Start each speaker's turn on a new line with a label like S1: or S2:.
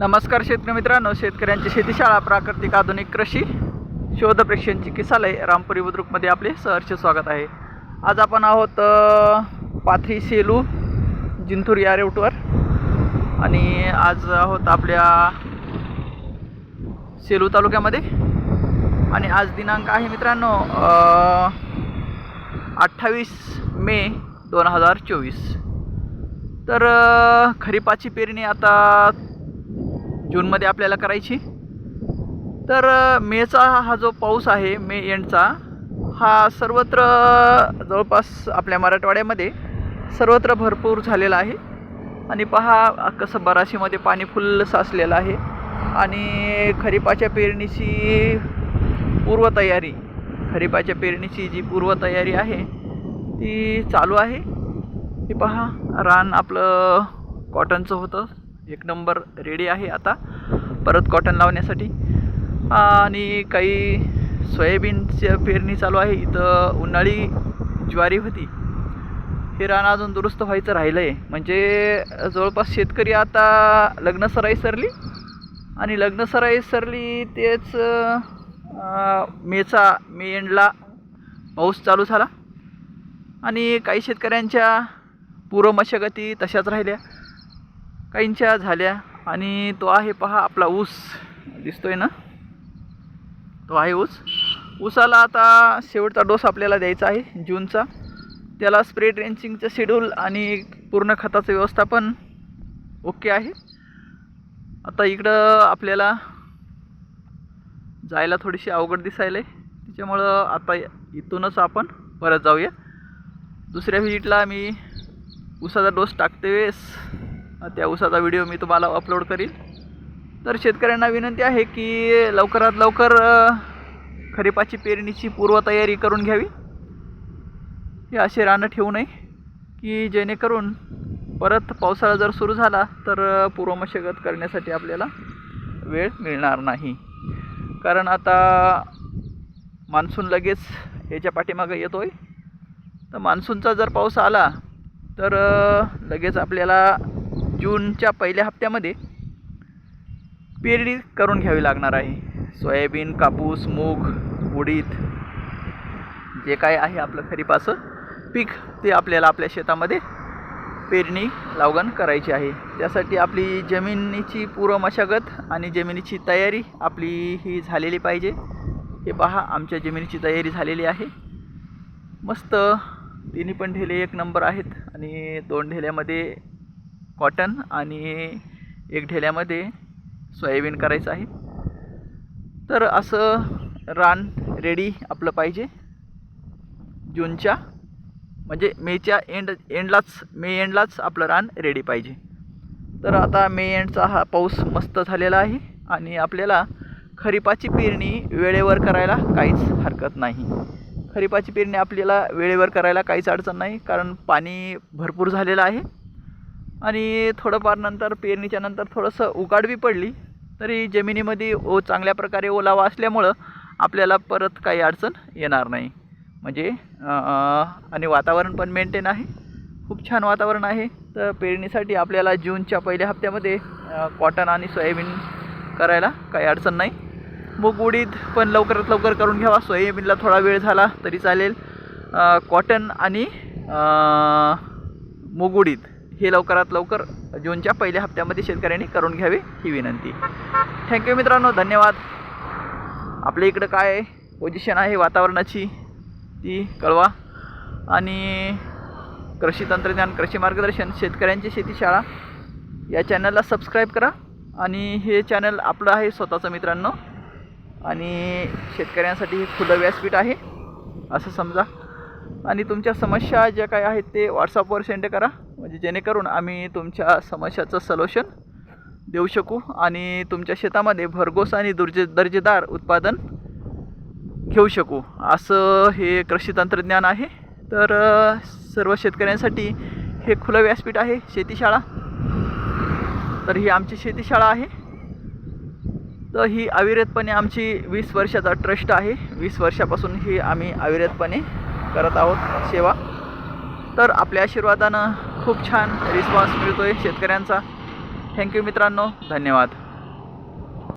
S1: नमस्कार शेतकरी मित्रांनो शेतकऱ्यांची शेतीशाळा प्राकृतिक आधुनिक कृषी शोध प्रेक्षणची किसालय रामपुरी बुद्रुकमध्ये आपले सहर्ष स्वागत आहे. आज आपण आहोत पाथरी सेलू जिंतूर या रूटवर. आणि आज आहोत आपल्या सेलू तालुक्यामध्ये. आणि आज दिनांक आहे मित्रांनो अठ्ठावीस मे दोन हजार चोवीस. तर खरीपाची पेरणी आता जूनमध्ये आपल्याला करायची. तर मेचा हा जो पाऊस आहे मे एंडचा हा सर्वत्र जवळपास आपल्या मराठवाड्यामध्ये सर्वत्र भरपूर झालेला आहे. आणि पहा कसं बराशीमध्ये पाणी फुल साचलेलं आहे. आणि खरीपाच्या पेरणीची पूर्वतयारी खरीपाच्या पेरणीची जी पूर्वतयारी आहे ती चालू आहे. हे पहा रान आपलं कॉटनचं होतं. एक नंबर रेडी आहे आता. परत कॉटन लावण्यासाठी. आणि काही सोयाबीनच्या पेरणी चालू आहे. इथं उन्हाळी ज्वारी होती. हे रान अजून दुरुस्त व्हायचं राहिलं आहे म्हणजे जवळपास शेतकरी आता लग्न सराई सरली. आणि लग्न सराई सरली तेच मेचा मे एंडला पाऊस चालू झाला. आणि काही शेतकऱ्यांच्या पूर्व मशागती तशाच राहिल्या. काहींच्या झाल्या आणि तो आहे पहा आपला ऊस. दिसतोय ना? तो आहे ऊस. ऊसाला आता शेवटचा डोस आपल्याला द्यायचा आहे जूनचा. त्याला स्प्रे ड्रेंचिंगचं शेड्यूल आणि पूर्ण खताचं व्यवस्थापन ओके आहे. आता इकडं आपल्याला जायला थोडीशी अवघड दिसायला आहे त्याच्यामुळं आता इथूनच आपण परत जाऊया. दुसऱ्या व्हिजिटला मी ऊसाचा डोस टाकते वेळेस त्या ऊसाचा व्हिडिओ मी तुम्हाला अपलोड करीन. तर शेतकऱ्यांना विनंती आहे की लवकरात लवकर खरीपाची पेरणीची पूर्वतयारी करून घ्यावी. हे असे रानं ठेवू नये की जेणेकरून परत पावसाळा जर सुरू झाला तर अ, पूर्वमशागत करण्यासाठी आपल्याला वेळ मिळणार नाही. कारण आता मान्सून लगेच ह्याच्या पाठीमागं येतो आहे तर मान्सूनचा जर पाऊस आला तर लगेच आपल्याला जूनच्या पहिल्या हप्त्यामध्ये पेरणी करून घ्यावी लागणार आहे. सोयाबीन कापूस मूग उडीद जे काय आहे आपलं खरीपाचं पीक ते आपल्याला आपल्या शेतामध्ये पेरणी लावगण करायची आहे. त्यासाठी आपली जमिनीची पूर्व मशागत आणि जमिनीची तयारी आपली ही झालेली पाहिजे. हे पहा आमच्या जमिनीची तयारी झालेली आहे. मस्त तिन्ही पण ढेले एक नंबर आहेत आणि दोन ढेल्यामध्ये कॉटन आणि एक ढेल्यामध्ये सोयाबीन करायचं आहे. तर असं रान रेडी आपलं पाहिजे. जूनच्या म्हणजे मेच्या एंड एंडलाच मे एंडलाच आपलं रान रेडी पाहिजे. तर आता मे एंडचा हा पाऊस मस्त झालेला आहे आणि आपल्याला खरीपाची पेरणी वेळेवर करायला काहीच हरकत नाही. खरीपाची पेरणी आपल्याला वेळेवर करायला काहीच अडचण नाही कारण पाणी भरपूर झालेलं आहे. आणि थोडंफार नंतर पेरणीच्या नंतर थोडंसं उकाड बी पडली. तरी जमिनीमध्ये ओ चांगल्या प्रकारे ओलावा असल्यामुळं आपल्याला परत काही अडचण येणार नाही. म्हणजे आणि वातावरण पण मेंटेन आहे. खूप छान वातावरण आहे. तर पेरणीसाठी आपल्याला जूनच्या पहिल्या हप्त्यामध्ये कॉटन आणि सोयाबीन करायला काही अडचण नाही. मूग उडीद पण लवकरात लवकर करून घ्यावा. सोयाबीनला थोडा वेळ झाला तरी चालेल. कॉटन आणि अं, मूग उडीद. हे लवकरात लवकर जूनच्या पहिल्या हप्त्यामध्ये शेतकऱ्यांनी करून घ्यावे ही विनंती. थँक्यू मित्रांनो धन्यवाद. आपल्या इकडं काय पोझिशन आहे वातावरणाची ती कळवा. आणि कृषी तंत्रज्ञान कृषी मार्गदर्शन शेतकऱ्यांची शेती शाळा या चॅनलला सबस्क्राईब करा. आणि हे चॅनल आपलं आहे स्वतःचं मित्रांनो. आणि शेतकऱ्यांसाठी हे खुलं व्यासपीठ आहे असं समजा. आणि तुमच्या समस्या ज्या काय आहेत ते व्हॉट्सअपवर सेंड करा. म्हणजे जेणेकरून आम्ही तुमच्या समस्याचं सोल्युशन देऊ शकू आणि तुमच्या शेतामध्ये भरघोस आणि दुर्जे दर्जेदार उत्पादन घेऊ शकू. असं हे कृषी तंत्रज्ञान आहे. तर सर्व शेतकऱ्यांसाठी हे खुलं व्यासपीठ आहे शेतीशाळा. तर ही आमची शेतीशाळा आहे. तर ही अविरतपणे आमची वीस वर्षाचा ट्रस्ट आहे. वीस वर्षापासून ही आम्ही अविरतपणे करत आहोत सेवा. तर आपल्या आशीर्वादानं खूप छान रिस्पॉन्स मिळतो आहे शेतकऱ्यांचा थँक्यू मित्रांनो. धन्यवाद.